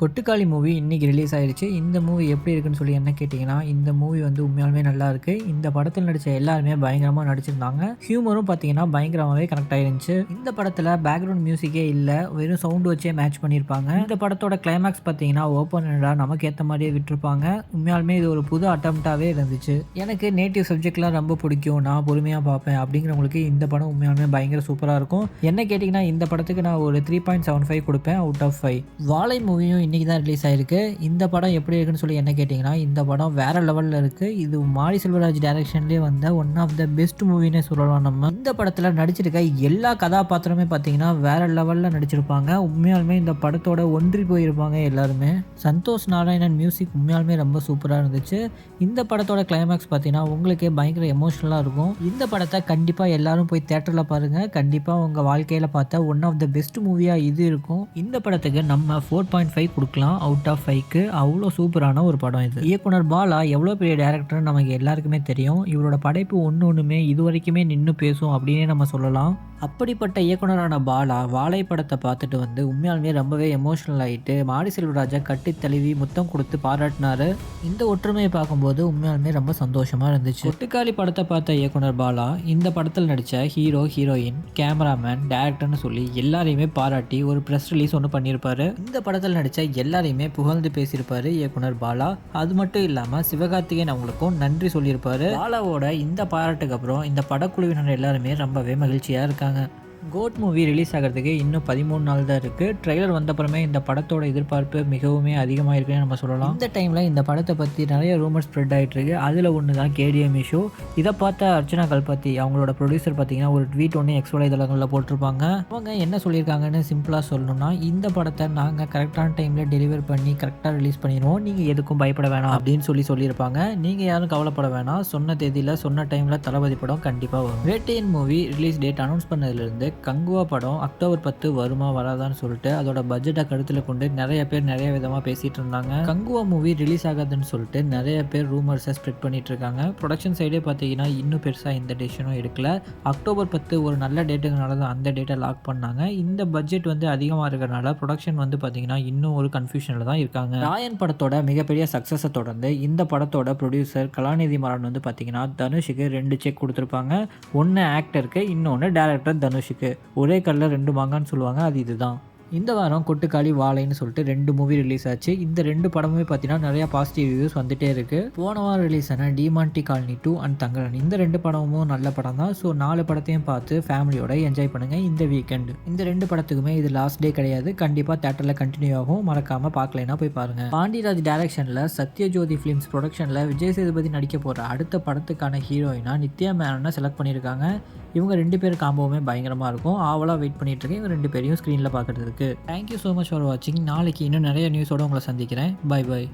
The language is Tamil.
கொட்டுக்காளி மூவி இன்றைக்கி ரிலீஸ் ஆயிருச்சு. இந்த மூவி எப்படி இருக்குன்னு சொல்லி என்ன கேட்டிங்கன்னா இந்த மூவி வந்து உண்மையாலுமே நல்லா இருக்கு. இந்த படத்தில் நடித்த எல்லாருமே பயங்கரமாக நடிச்சிருந்தாங்க. ஹியூமரும் பார்த்தீங்கன்னா பயங்கரமாகவே கனெக்ட் ஆயிருந்துச்சு. இந்த படத்தில் பேக்ரவுண்ட் மியூசிக்கே இல்லை வெறும் சவுண்டு வச்சே மேட்ச் பண்ணியிருப்பாங்க இந்த படத்தோட கிளைமேக்ஸ் பார்த்தீங்கன்னா ஓப்பன் நமக்கு ஏற்ற மாதிரியே விட்டுருப்பாங்க. உண்மையாலுமே இது ஒரு புது அட்டம்ப்டாகவே இருந்துச்சு. எனக்கு நேட்டிவ் சப்ஜெக்ட்லாம் ரொம்ப பிடிக்கும். நான் பொறுமையாக பார்ப்பேன் அப்படிங்கிறவங்களுக்கு இந்த படம் உண்மையாலுமே பயங்கர சூப்பராக இருக்கும். என்ன கேட்டிங்கன்னா இந்த படத்துக்கு நான் ஒரு த்ரீ பாயிண்ட் செவன் ஃபைவ் கொடுப்பேன் அவுட் ஆஃப் ஃபைவ் வாழை மூவியும் இன்றைக்கி தான் ரிலீஸ் ஆயிருக்கு. இந்த படம் எப்படி இருக்குன்னு சொல்லி என்ன கேட்டிங்கன்னா இந்த படம் வேறு லெவலில் இருக்குது இது மாரி செல்வராஜ் டைரக்ஷன்லேயே வந்த ஒன் ஆஃப் த பெஸ்ட் மூவினே சொல்லலாம் நம்ம. இந்த படத்தில் நடிச்சிருக்க எல்லா கதாபாத்திரமே பார்த்தீங்கன்னா வேறு லெவலில் நடிச்சிருப்பாங்க. உண்மையாலுமே இந்த படத்தோட ஒன்றி போயிருப்பாங்க எல்லாருமே. சந்தோஷ் நாராயணன் மியூசிக் உண்மையாலுமே ரொம்ப சூப்பராக இருந்துச்சு. இந்த படத்தோட கிளைமேக்ஸ் பார்த்தீங்கன்னா உங்களுக்கே பயங்கர எமோஷனலாக இருக்கும். இந்த படத்தை கண்டிப்பாக எல்லாரும் போய் தேட்டரில் பாருங்கள் கண்டிப்பாக உங்கள் வாழ்க்கையில் பார்த்தா ஒன் ஆஃப் த பெஸ்ட் மூவியாக இது இருக்கும். இந்த படத்துக்கு நம்ம ஃபோர் பாயிண்ட் ஃபைவ் கொடுக்கலாம். அவுட் ஆஃப் ஃபைவ்க்கு அவ்வளோ சூப்பரான ஒரு படம் இது. இயக்குனர் பாலா எவ்வளோ பெரிய டேரக்டர் நமக்கு எல்லாருக்குமே தெரியும். இவரோட படைப்பு ஒன்று ஒன்றுமே இது வரைக்குமே நின்று பேசும் அப்படின்னே நம்ம சொல்லலாம். அப்படிப்பட்ட இயக்குனரான பாலா வாழை படத்தை பார்த்துட்டு வந்து உண்மையாலுமே ரொம்பவே எமோஷனல் ஆகிட்டு மாடி செல்வராஜா கட்டி தழுவி முத்தம் கொடுத்து பாராட்டினாரு. இந்த ஒற்றுமையை பார்க்கும்போது உண்மையாலுமே ரொம்ப சந்தோஷமாக இருந்துச்சு. ஒட்டுக்காளி படத்தை பார்த்த இயக்குனர் பாலா இந்த படத்தில் நடித்த ஹீரோ ஹீரோயின் கேமராமேன் டேரக்டர்னு சொல்லி எல்லாரையுமே பாராட்டி ஒரு ப்ரெஸ் ரிலீஸ் ஒன்று பண்ணியிருப்பாரு. இந்த படத்தில் நடித்த எல்லாரையுமே புகழ்ந்து பேசியிருப்பாரு இயக்குனர் பாலா. அது மட்டும் இல்லாமல் சிவகார்த்திகேயன் அவங்களுக்கும் நன்றி சொல்லியிருப்பாரு. பாலாவோட இந்த பாராட்டுக்கு அப்புறம் இந்த படக்குழுவினர் எல்லாருமே ரொம்பவே மகிழ்ச்சியாக இருக்காங்க. கோட் மூவி ரிலீஸ் ஆகிறதுக்கு இன்னும் பதிமூணு நாள் தான் இருக்குது ட்ரெய்லர் வந்தப்புறமே இந்த படத்தோட எதிர்பார்ப்பு மிகவுமே அதிகமாக இருக்குன்னு நம்ம சொல்லலாம். இந்த டைமில் இந்த படத்தை பற்றி நிறைய ரூமர் ஸ்ப்ரெட் ஆகிட்டு இருக்கு அதில் ஒன்று தான் கேடிஎம் இஷ்யூ இதை பார்த்த அர்ச்சனா கல்பத்தி அவங்களோட ப்ரொடியூசர் பார்த்தீங்கன்னா ஒரு ட்வீட் ஒன்று எக்ஸ் வலைதளங்களில் போட்டிருப்பாங்க. அவங்க என்ன சொல்லியிருக்காங்கன்னு சிம்பிளாக சொல்லணும்னா இந்த படத்தை நாங்கள் கரெக்டான டைமில் டெலிவர் பண்ணி கரெக்டாக ரிலீஸ் பண்ணிடுவோம். நீங்கள் எதுக்கும் பயப்பட வேணாம் அப்படின்னு சொல்லி சொல்லியிருப்பாங்க. நீங்கள் யாரும் கவலைப்பட வேணாம். சொன்ன தேதியில் சொன்ன டைமில் தளபதி படம் கண்டிப்பாக வரும். Vettaiyan movie release date announce பண்ணதுலேருந்து கங்குவா படம் அக்டோபர் பத்து வருமா வராதான்னு சொல்லிட்டு அதோட பட்ஜெட்டை கருத்தில் கொண்டு நிறைய பேர் நிறைய விதமாக பேசிட்டு இருந்தாங்க. கங்குவா மூவி ரிலீஸ் ஆகாதுன்னு சொல்லிட்டு நிறைய பேர் ரூமர்ஸை ஸ்ப்ரெட் பண்ணிட்டு இருக்காங்க. ப்ரொடக்ஷன் சைடே பார்த்தீங்கன்னா இன்னும் பெருசாக இந்த டெசிஷனும் எடுக்கல. அக்டோபர் பத்து ஒரு நல்ல டேட்டுங்கனால தான் அந்த டேட்டை லாக் பண்ணாங்க. இந்த பட்ஜெட் வந்து அதிகமாக இருக்கிறனால ப்ரொடக்ஷன் வந்து பார்த்தீங்கன்னா இன்னும் ஒரு கன்ஃபியூஷனில் தான் இருக்காங்க. ராயன் படத்தோட மிகப்பெரிய சக்ஸஸை தொடர்ந்து இந்த படத்தோட ப்ரொடியூசர் கலாநிதி மாறன் வந்து பார்த்தீங்கன்னா தனுஷுக்கு ரெண்டு செக் கொடுத்துருப்பாங்க. ஒன்று ஆக்டருக்கு இன்னொன்று டேரக்டர் தனுஷுக்கு. ஒரே கல்லில் ரெண்டு மாங்கான்னு சொல்லுவாங்க அது இதுதான். இந்த வாரம் கொட்டுக்காளி வாழைன்னு சொல்லிட்டு ரெண்டு மூவி ரிலீஸ் ஆச்சு. இந்த ரெண்டு படமுமே பார்த்தீங்கன்னா நிறையா பாசிட்டிவ் ரிவ்யூஸ் வந்துட்டே இருக்குது போன வாரம் ரிலீஸ் ஆன Demonte Colony two and Thangalaan. இந்த ரெண்டு படமும் நல்ல படம் தான். ஸோ நாலு படத்தையும் பார்த்து ஃபேமிலியோட என்ஜாய் பண்ணுங்கள் இந்த வீக்கெண்டு இந்த ரெண்டு படத்துக்குமே இது லாஸ்ட் டே கிடையாது. கண்டிப்பாக தேட்டரில் கண்டினியூ ஆகும். மறக்காமல் பார்க்கலைன்னா போய் பாருங்கள் பாண்டிராஜ் டைரக்ஷனில் சத்யஜோதி ஃபிலிம்ஸ் ப்ரொடக்ஷனில் விஜய் சேதுபதி நடிக்க போகிற அடுத்த படத்துக்கான ஹீரோயினா நித்யா மேனனை செலக்ட் பண்ணியிருக்காங்க. இவங்க ரெண்டு பேர் காம்போவுமே பயங்கரமாக இருக்கும். ஆவலாக வெயிட் பண்ணிட்டு இருக்கேன் இவங்க ரெண்டு பேரையும் ஸ்க்ரீனில் பார்க்குறதுக்கு தேங்க்யூ ஸோ மச் ஃபார் வாட்சிங் நாளைக்கு இன்னும் நிறைய நியூஸோட உங்களை சந்திக்கிறேன். By by